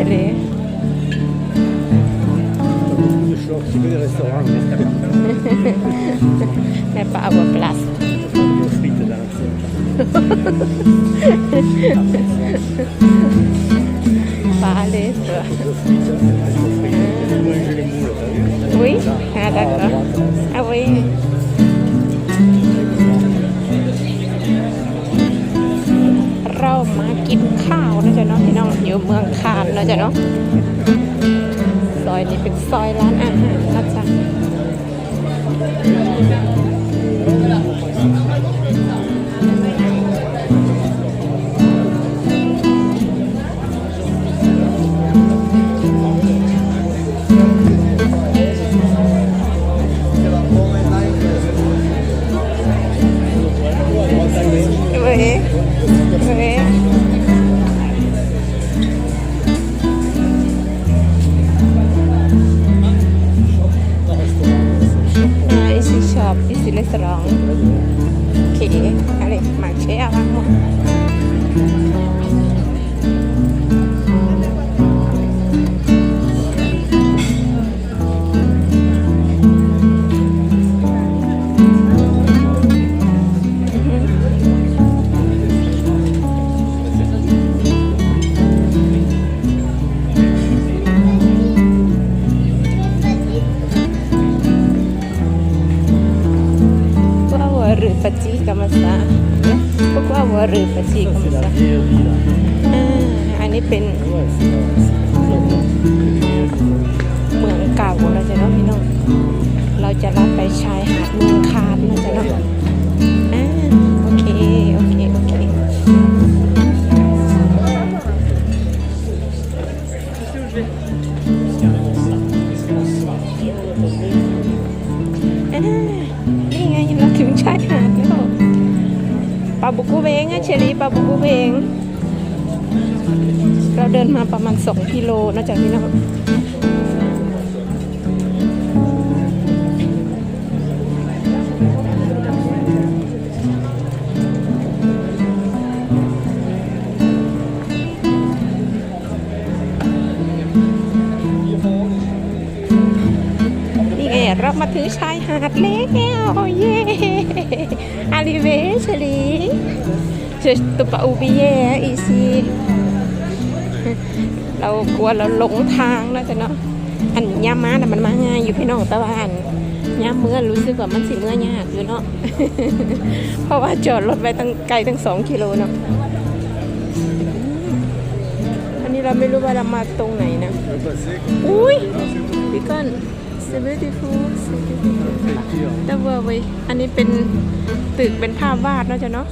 É vê. É pa bo plas. Palais. Oui, ah, d'accord. มากินข้าวนะจ๊ะเนาะพี่น้องอยู่เมืองคานนะจ๊ะเนาะซอยนี้เป็นซอยร้านอาหารนะจ๊ะ shop ici restaurant ok allez marché avant moi avoir reparti comme ça Pourquoi avoir reparti Ça, comme ปลาบุกุเวงอะเชลีปลาบุกุเวงเราเดินมาประมาณ2กิโลนะจ๊ะพี่น้องนี่ไเรามาถึงชายหาดแล้วเย่อาริเวชลีเจตุปะอุบิเยอีซีเรากลัวเราหลงทางแล้วจ้ะเนาะอันย่ามาน่ะมันมาง่ายอยู่พี่น้องต่ว่าอันย่าเมื่อรู้สึกว่ามันสิเมื่อยากอยู่เนาะเพราะว่าจอดรถไว้ตั้งไกลตั้งสองกิโลเนาะอันนี้เราไม่รู้ว่าเรามาตรงไหนนะอุ้ยพี่ก้อน so beautiful so beautiful แต่ว่าเว้ยอันนี้เป็นตึกเป็นภาพวาดเนาะจ๊ะเนาะ